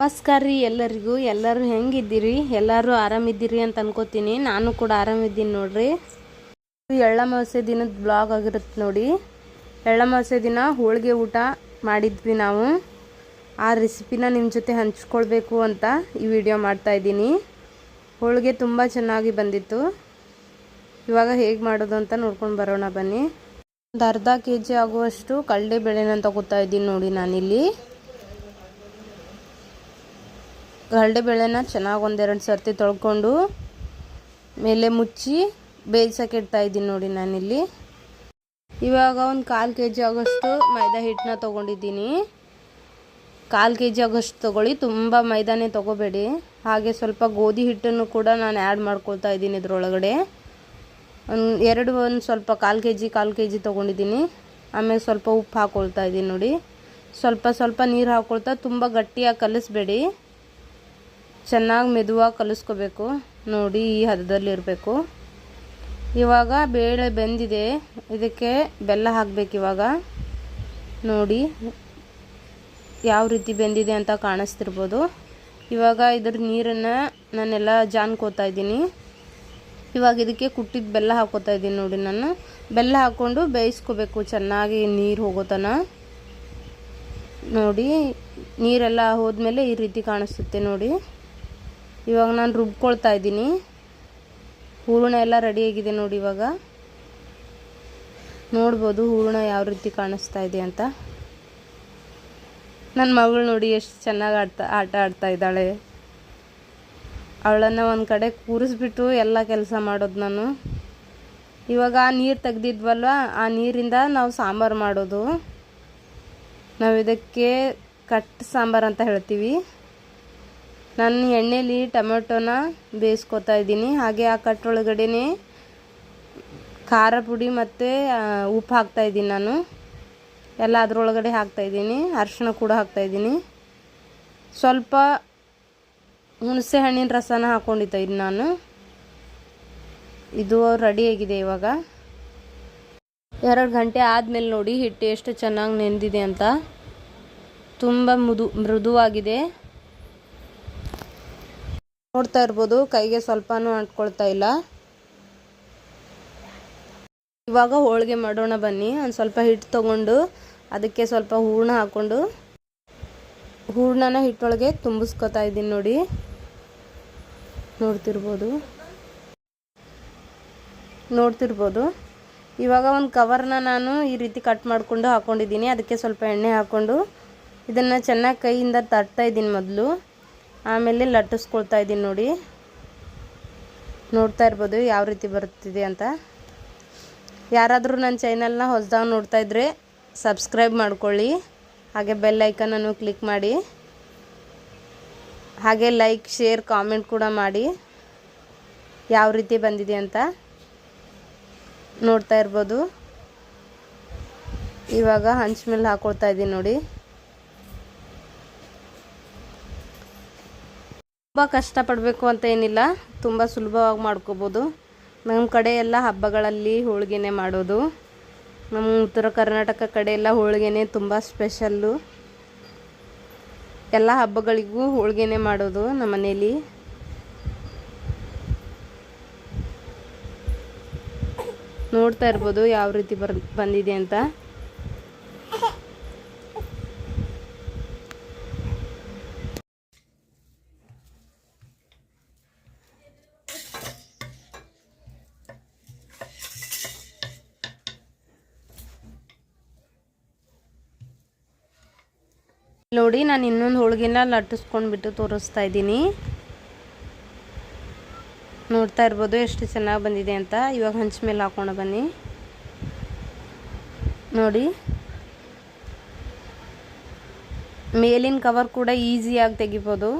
ನಮಸ್ಕಾರ ರೀ ಎಲ್ಲರಿಗೂ, ಎಲ್ಲರೂ ಹೆಂಗಿದ್ದೀರಿ? ಎಲ್ಲರೂ ಆರಾಮಿದ್ದೀರಿ ಅಂತ ಅನ್ಕೋತೀನಿ. ನಾನು ಕೂಡ ಆರಾಮಿದ್ದೀನಿ ನೋಡ್ರಿ. ಎಳ್ಳಮಾವಾಸ್ಯೆ ದಿನದ ಬ್ಲಾಗ್ ಆಗಿರುತ್ತೆ ನೋಡಿ. ಎಳ್ಳಮಾವಾಸ್ಯೆ ದಿನ ಹೋಳಿಗೆ ಊಟ ಮಾಡಿದ್ವಿ ನಾವು. ಆ ರೆಸಿಪಿನ ನಿಮ್ಮ ಜೊತೆ ಹಂಚ್ಕೊಳ್ಬೇಕು ಅಂತ ಈ ವಿಡಿಯೋ ಮಾಡ್ತಾ ಇದ್ದೀನಿ. ಹೋಳಿಗೆ ತುಂಬ ಚೆನ್ನಾಗಿ ಬಂದಿತ್ತು. ಇವಾಗ ಹೇಗೆ ಮಾಡೋದು ಅಂತ ನೋಡ್ಕೊಂಡು ಬರೋಣ ಬನ್ನಿ. ಒಂದು ಅರ್ಧ ಕೆ ಜಿ ಆಗುವಷ್ಟು ಕಡಲೆ ಬೇಳೆನ ತಗೋತಾ ಇದ್ದೀನಿ ನೋಡಿ ನಾನಿಲ್ಲಿ. ಕಡಲೆ ಬೇಳೆನ ಚೆನ್ನಾಗಿ ಒಂದೆರಡು ಸರ್ತಿ ತೊಳ್ಕೊಂಡು ಮೇಲೆ ಮುಚ್ಚಿ ಬೇಯಿಸೋಕೆ ಇಡ್ತಾ ಇದ್ದೀನಿ ನೋಡಿ ನಾನಿಲ್ಲಿ. ಇವಾಗ ಒಂದು ಕಾಲು ಕೆ ಜಿ ಆಗೋಷ್ಟು ಮೈದಾ ಹಿಟ್ಟನ್ನ ತೊಗೊಂಡಿದ್ದೀನಿ. ಕಾಲು ಕೆ ಜಿ ಆಗೋಷ್ಟು ತೊಗೊಳ್ಳಿ, ತುಂಬ ಮೈದಾನೇ ತೊಗೋಬೇಡಿ. ಹಾಗೆ ಸ್ವಲ್ಪ ಗೋಧಿ ಹಿಟ್ಟನ್ನು ಕೂಡ ನಾನು ಆ್ಯಡ್ ಮಾಡ್ಕೊಳ್ತಾ ಇದ್ದೀನಿ ಇದರೊಳಗಡೆ. ಒಂದು ಎರಡು, ಒಂದು ಸ್ವಲ್ಪ ಕಾಲು ಕೆ ಜಿ ಕಾಲು ಕೆ ಜಿ ತೊಗೊಂಡಿದ್ದೀನಿ. ಆಮೇಲೆ ಸ್ವಲ್ಪ ಉಪ್ಪು ಹಾಕ್ಕೊಳ್ತಾ ಇದ್ದೀನಿ ನೋಡಿ. ಸ್ವಲ್ಪ ಸ್ವಲ್ಪ ನೀರು ಹಾಕ್ಕೊಳ್ತಾ ತುಂಬ ಗಟ್ಟಿಯಾಗಿ ಕಲಿಸ್ಬೇಡಿ. ಚೆನ್ನಾಗಿ ಮೆದುವಾಗಿ ಕಲಿಸ್ಕೋಬೇಕು. ನೋಡಿ, ಈ ಹದದಲ್ಲಿ ಇರಬೇಕು. ಇವಾಗ ಬೇಳೆ ಬೆಂದಿದೆ. ಇದಕ್ಕೆ ಬೆಲ್ಲ ಹಾಕಬೇಕು ಇವಾಗ. ನೋಡಿ, ಯಾವ ರೀತಿ ಬೆಂದಿದೆ ಅಂತ ಕಾಣಿಸ್ತಿರ್ಬೋದು. ಇವಾಗ ಇದ್ರ ನೀರನ್ನು ನಾನೆಲ್ಲ ಜಾನ್ಕೋತಾ ಇದ್ದೀನಿ. ಇವಾಗ ಇದಕ್ಕೆ ಕುಟ್ಟಿದ ಬೆಲ್ಲ ಹಾಕೋತಾ ಇದ್ದೀನಿ ನೋಡಿ ನಾನು. ಬೆಲ್ಲ ಹಾಕ್ಕೊಂಡು ಬೇಯಿಸ್ಕೋಬೇಕು. ಚೆನ್ನಾಗಿ ನೀರು ಹೋಗೋತನ ನೋಡಿ, ನೀರೆಲ್ಲ ಹೋದ್ಮೇಲೆ ಈ ರೀತಿ ಕಾಣಿಸುತ್ತೆ ನೋಡಿ. ಇವಾಗ ನಾನು ರುಬ್ಕೊಳ್ತಾ ಇದ್ದೀನಿ. ಹೂರಣ ಎಲ್ಲ ರೆಡಿಯಾಗಿದೆ ನೋಡಿ ಇವಾಗ. ನೋಡ್ಬೋದು ಹೂರಣ ಯಾವ ರೀತಿ ಕಾಣಿಸ್ತಾ ಇದೆ ಅಂತ. ನನ್ನ ಮಗಳು ನೋಡಿ ಎಷ್ಟು ಚೆನ್ನಾಗಿ ಆಡ್ತಾ, ಆಟ ಆಡ್ತಾ ಇದ್ದಾಳೆ. ಅವಳನ್ನು ಒಂದು ಕಡೆ ಕೂರಿಸ್ಬಿಟ್ಟು ಎಲ್ಲ ಕೆಲಸ ಮಾಡೋದು ನಾನು. ಇವಾಗ ಆ ನೀರು ತೆಗ್ದಿದ್ವಲ್ವ, ಆ ನೀರಿಂದ ನಾವು ಸಾಂಬಾರು ಮಾಡೋದು. ನಾವು ಇದಕ್ಕೆ ಕಟ್ ಸಾಂಬಾರು ಅಂತ ಹೇಳ್ತೀವಿ. ನಾನು ಎಣ್ಣೆಯಲ್ಲಿ ಟೊಮೆಟೊನ ಬೇಯಿಸ್ಕೊತಾ ಇದ್ದೀನಿ. ಹಾಗೆ ಆ ಕಟ್ಟೊಳಗಡೆನೆ ಖಾರ ಪುಡಿ ಮತ್ತು ಉಪ್ಪು ಹಾಕ್ತಾಯಿದ್ದೀನಿ ನಾನು. ಎಲ್ಲ ಅದರೊಳಗಡೆ ಹಾಕ್ತಾಯಿದ್ದೀನಿ ಅರಿಶಿಣ ಕೂಡ ಹಾಕ್ತಾಯಿದ್ದೀನಿ ಸ್ವಲ್ಪ ಹುಣಸೆ ಹಣ್ಣಿನ ರಸನ ಹಾಕ್ಕೊಂಡಿದ್ದೆ ಇದು ನಾನು. ಇದು ರೆಡಿಯಾಗಿದೆ ಇವಾಗ. ಎರಡು ಗಂಟೆ ಆದಮೇಲೆ ನೋಡಿ ಹಿಟ್ಟು ಎಷ್ಟು ಚೆನ್ನಾಗಿ ನೆಂದಿದೆ ಅಂತ. ತುಂಬ ಮೃದು, ಮೃದುವಾಗಿದೆ. ನೋಡ್ತಾ ಇರ್ಬೋದು, ಕೈಗೆ ಸ್ವಲ್ಪನೂ ಅಂಟ್ಕೊಳ್ತಾ ಇಲ್ಲ. ಇವಾಗ ಹೋಳಿಗೆ ಮಾಡೋಣ ಬನ್ನಿ, ಒಂದು ಸ್ವಲ್ಪ ಹಿಟ್ಟು ತೊಗೊಂಡು, ಅದಕ್ಕೆ ಸ್ವಲ್ಪ ಹೂರ್ಣ ಹಾಕ್ಕೊಂಡು ಹೂರ್ಣನ ಹಿಟ್ಟೊಳಗೆ ತುಂಬಿಸ್ಕೊತಾ ಇದ್ದೀನಿ ನೋಡಿ. ನೋಡ್ತಿರ್ಬೋದು. ನೋಡ್ತಿರ್ಬೋದು. ಇವಾಗ ಒಂದು ಕವರ್ನ ನಾನು ಈ ರೀತಿ ಕಟ್ ಮಾಡಿಕೊಂಡು ಹಾಕ್ಕೊಂಡಿದ್ದೀನಿ ಅದಕ್ಕೆ ಸ್ವಲ್ಪ ಎಣ್ಣೆ ಹಾಕ್ಕೊಂಡು ಇದನ್ನು ಚೆನ್ನಾಗಿ ಕೈಯಿಂದ ತಟ್ತಾ ಇದ್ದೀನಿ ಮೊದಲು. ಆಮೇಲೆ ಲಟ್ಟಿಸ್ಕೊಳ್ತಾ ಇದ್ದೀನಿ ನೋಡಿ. ನೋಡ್ತಾ ಇರ್ಬೋದು ಯಾವ ರೀತಿ ಬರುತ್ತಿದೆ ಅಂತ. ಯಾರಾದರೂ ನನ್ನ ಚಾನಲ್ನ ಹೊಸದಾಗಿ ನೋಡ್ತಾ ಇದ್ದರೆ ಸಬ್ಸ್ಕ್ರೈಬ್ ಮಾಡ್ಕೊಳ್ಳಿ. ಹಾಗೆ ಬೆಲ್ ಐಕನನ್ನು ಕ್ಲಿಕ್ ಮಾಡಿ. ಹಾಗೆ ಲೈಕ್ ಶೇರ್ ಕಾಮೆಂಟ್ ಕೂಡ ಮಾಡಿ. ಯಾವ ರೀತಿ ಬಂದಿದೆ ಅಂತ ನೋಡ್ತಾ ಇರ್ಬೋದು. ಇವಾಗ ಹಂಚ್ ಮೇಲೆ ಹಾಕೊಳ್ತಾ ಇದ್ದೀನಿ ನೋಡಿ. ತುಂಬ ಕಷ್ಟಪಡಬೇಕು ಅಂತ ಏನಿಲ್ಲ. ತುಂಬ ಸುಲಭವಾಗಿ ಮಾಡ್ಕೋಬೋದು. ನಮ್ಮ ಕಡೆ ಎಲ್ಲ ಹಬ್ಬಗಳಲ್ಲಿ ಹೋಳಿಗೆನೆ ಮಾಡೋದು. ನಮ್ಮ ಉತ್ತರ ಕರ್ನಾಟಕ ಕಡೆ ಎಲ್ಲ ಹೋಳಿಗೆನೆ ತುಂಬ ಸ್ಪೆಷಲ್ಲು. ಎಲ್ಲ ಹಬ್ಬಗಳಿಗೂ ಹೋಳಿಗೆನೆ ಮಾಡೋದು ನಮ್ಮ ಮನೇಲಿ. ನೋಡ್ತಾ ಇರ್ಬೋದು ಯಾವ ರೀತಿ ಬರ್, ಬಂದಿದೆ ಅಂತ. ನೋಡಿ, ನಾನು ಇನ್ನೊಂದು ಹೋಳಿಗೆನ ಲಟ್ಟಿಸ್ಕೊಂಡ್ಬಿಟ್ಟು ತೋರಿಸ್ತಾ ಇದ್ದೀನಿ. ನೋಡ್ತಾ ಇರ್ಬೋದು ಎಷ್ಟು ಚೆನ್ನಾಗಿ ಬಂದಿದೆ ಅಂತ. ಇವಾಗ ಹಂಚ ಮೇಲೆ ಹಾಕೊಂಡು ಬನ್ನಿ. ನೋಡಿ. ಮೇಲಿನ ಕವರ್ ಕೂಡ ಈಸಿಯಾಗಿ ತೆಗಿಬೋದು.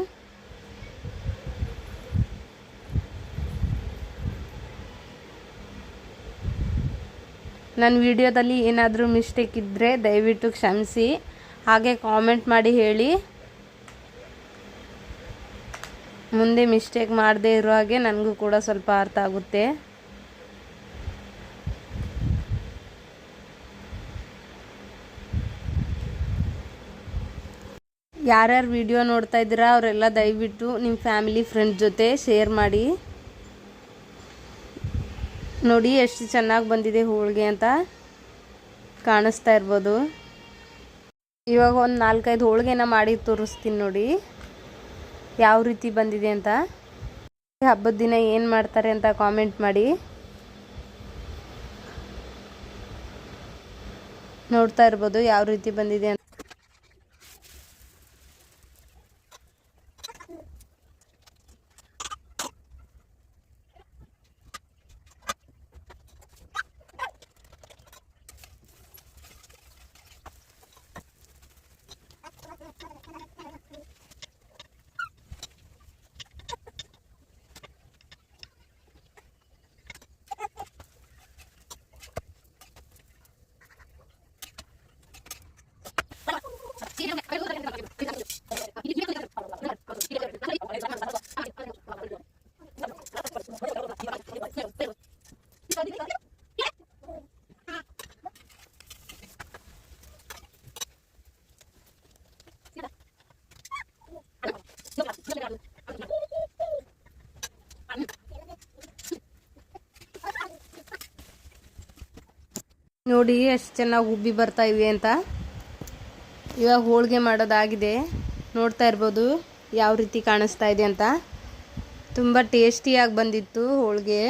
ನನ್ನ ವಿಡಿಯೋದಲ್ಲಿ ಏನಾದರೂ ಮಿಸ್ಟೇಕ್ ಇದ್ದರೆ ದಯವಿಟ್ಟು ಕ್ಷಮಿಸಿ. ಹಾಗೆ ಕಾಮೆಂಟ್ ಮಾಡಿ ಹೇಳಿ. ಮುಂದೆ ಮಿಸ್ಟೇಕ್ ಮಾಡದೇ ಇರೋ ಹಾಗೆ ನನಗೂ ಕೂಡ ಸ್ವಲ್ಪ ಅರ್ಥ ಆಗುತ್ತೆ. ಯಾರ್ಯಾರು ವಿಡಿಯೋ ನೋಡ್ತಾ ಇದ್ದೀರಾ ಅವರೆಲ್ಲ ದಯವಿಟ್ಟು ನಿಮ್ಮ ಫ್ಯಾಮಿಲಿ ಫ್ರೆಂಡ್ಸ್ ಜೊತೆ ಶೇರ್ ಮಾಡಿ. ನೋಡಿ, ಎಷ್ಟು ಚೆನ್ನಾಗಿ ಬಂದಿದೆ ಹೋಳಿಗೆ ಅಂತ ಕಾಣಿಸ್ತಾ ಇರ್ಬೋದು. ಇವಾಗ ಒಂದು ನಾಲ್ಕೈದು ಹೋಳಿಗೆನ ಮಾಡಿ ತೋರಿಸ್ತೀನಿ ನೋಡಿ. ಯಾವ ರೀತಿ ಬಂದಿದೆ ಅಂತ. ಹಬ್ಬದ ದಿನ ಏನು ಮಾಡ್ತಾರೆ ಅಂತ ಕಾಮೆಂಟ್ ಮಾಡಿ. ನೋಡ್ತಾ ಇರ್ಬೋದು ಯಾವ ರೀತಿ ಬಂದಿದೆ ಅಂತ. ನೋಡಿ, ಎಷ್ಟು ಚೆನ್ನಾಗಿ ಉಬ್ಬಿ ಬರ್ತಾ ಇವೆ ಅಂತ. ಇವಾಗ ಹೋಳಿಗೆ ಮಾಡೋದಾಗಿದೆ. ನೋಡ್ತಾ ಇರ್ಬೋದು ಯಾವ ರೀತಿ ಕಾಣಿಸ್ತಾ ಇದೆ ಅಂತ. ತುಂಬ ಟೇಸ್ಟಿಯಾಗಿ ಬಂದಿತ್ತು ಹೋಳಿಗೆ.